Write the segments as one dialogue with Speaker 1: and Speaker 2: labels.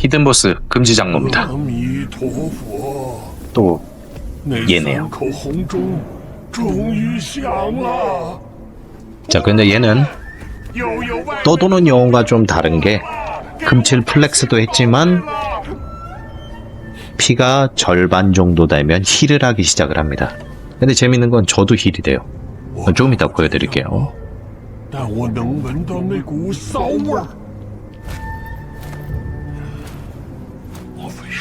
Speaker 1: 히든보스 금지 장로입니다. 또
Speaker 2: 얘네요.
Speaker 1: 자, 근데 얘는 떠도는 영웅과 좀 다른 게 금칠 플렉스도 했지만 피가 절반 정도 되면 힐을 하기 시작을 합니다. 근데 재밌는 건 저도 힐이 돼요. 어, 조금 이따 보여드릴게요.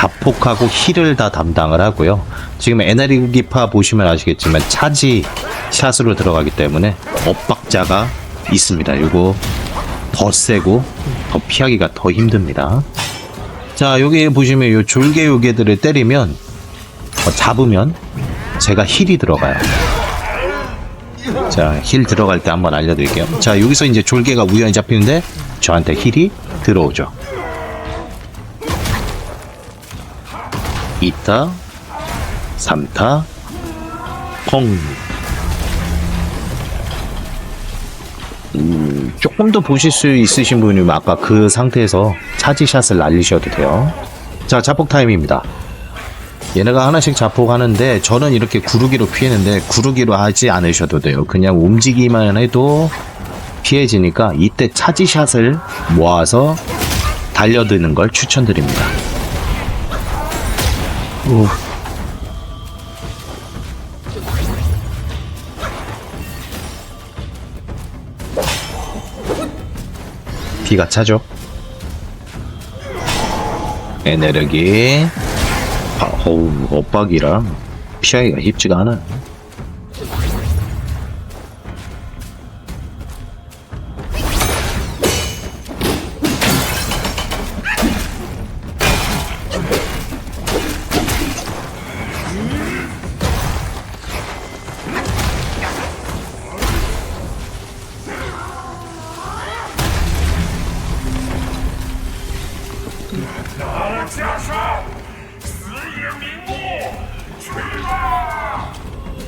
Speaker 1: 자폭하고 힐을 다 담당을 하고요. 지금 에너지기파 보시면 아시겠지만 차지 샷으로 들어가기 때문에 엇박자가 있습니다. 이거 더 세고 더 피하기가 더 힘듭니다. 자, 여기 보시면 요 졸개 요괴들을 때리면 어, 잡으면 제가 힐이 들어가요. 자, 힐 들어갈 때 한번 알려드릴게요. 자, 여기서 이제 졸개가 우연히 잡히는데 저한테 힐이 들어오죠. 2타, 3타, 펑. 음, 조금 더 보실 수 있으신 분이면 아까 그 상태에서 차지샷을 날리셔도 돼요. 자, 자폭 타임입니다. 얘네가 하나씩 자폭하는데 저는 이렇게 구르기로 피했는데 구르기로 하지 않으셔도 돼요. 그냥 움직이기만 해도 피해지니까 이때 차지샷을 모아서 달려드는 걸 추천드립니다. 오. 비가 차죠. 에너지 아, 어우, 엇박이라 피하기가 쉽지가 않아요.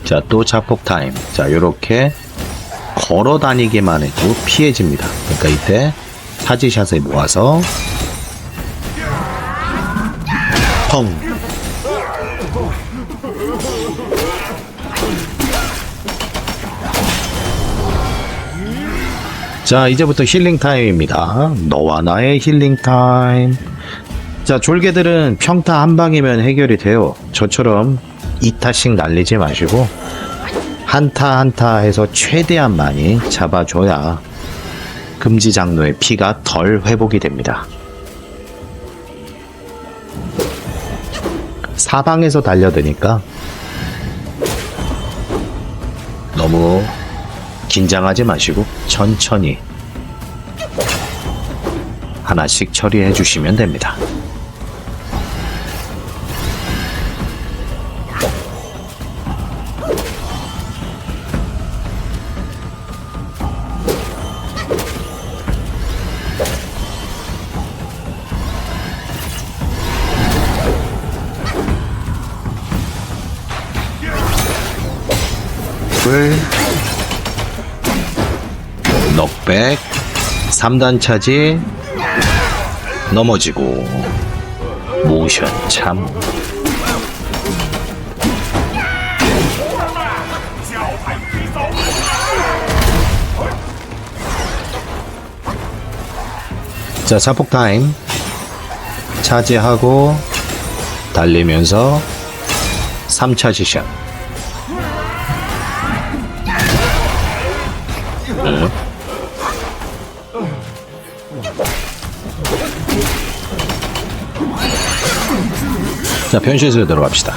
Speaker 1: 자, 또 자폭 타임. 자, 요렇게 걸어 다니기만 해도 피해집니다. 그러니까 이때 사지샷을 모아서 펑. 자, 이제부터 힐링 타임입니다. 너와 나의 힐링 타임. 자, 졸개들은 평타 한 방이면 해결이 돼요. 저처럼 2타씩 날리지 마시고 한타 한타 해서 최대한 많이 잡아줘야 금지 장로의 피가 덜 회복이 됩니다. 사방에서 달려드니까 너무 긴장하지 마시고 천천히 하나씩 처리해 주시면 됩니다. 불 넉백. 3단 차지. 넘어지고. 모션 참. 자, 자폭 타임. 차지하고 달리면서 3차 지샷. 자, 변신술에 들어갑시다.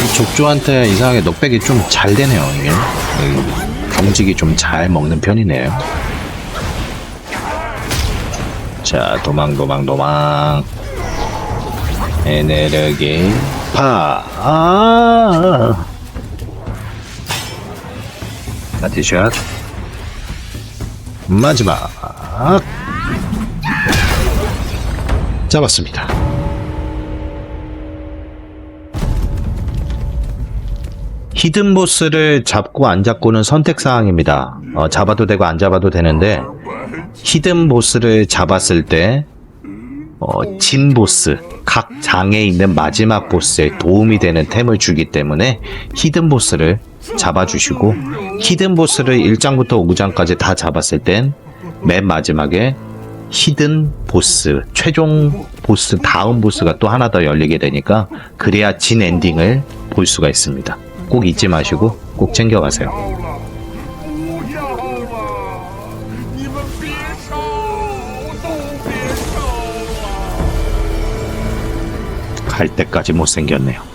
Speaker 1: 이 족조한테 이상하게 넉백이 좀 잘 되네요, 이게. 음. 경직이 좀 잘 먹는 편이네요. 자, 도망, 도망, 도망. 에네르기 파. 아. 바디샷. 마지막. 잡았습니다. 히든 보스를 잡고 안 잡고는 선택 사항입니다. 어, 잡아도 되고 안 잡아도 되는데 히든 보스를 잡았을 때 어, 진 보스 각 장에 있는 마지막 보스에 도움이 되는 템을 주기 때문에 히든 보스를 잡아주시고 히든 보스를 1장부터 5장까지 다 잡았을 땐 맨 마지막에 히든 보스 최종 보스 다음 보스가 또 하나 더 열리게 되니까 그래야 진 엔딩을 볼 수가 있습니다. 꼭 잊지 마시고 꼭 챙겨가세요. 갈 때까지 못생겼네요.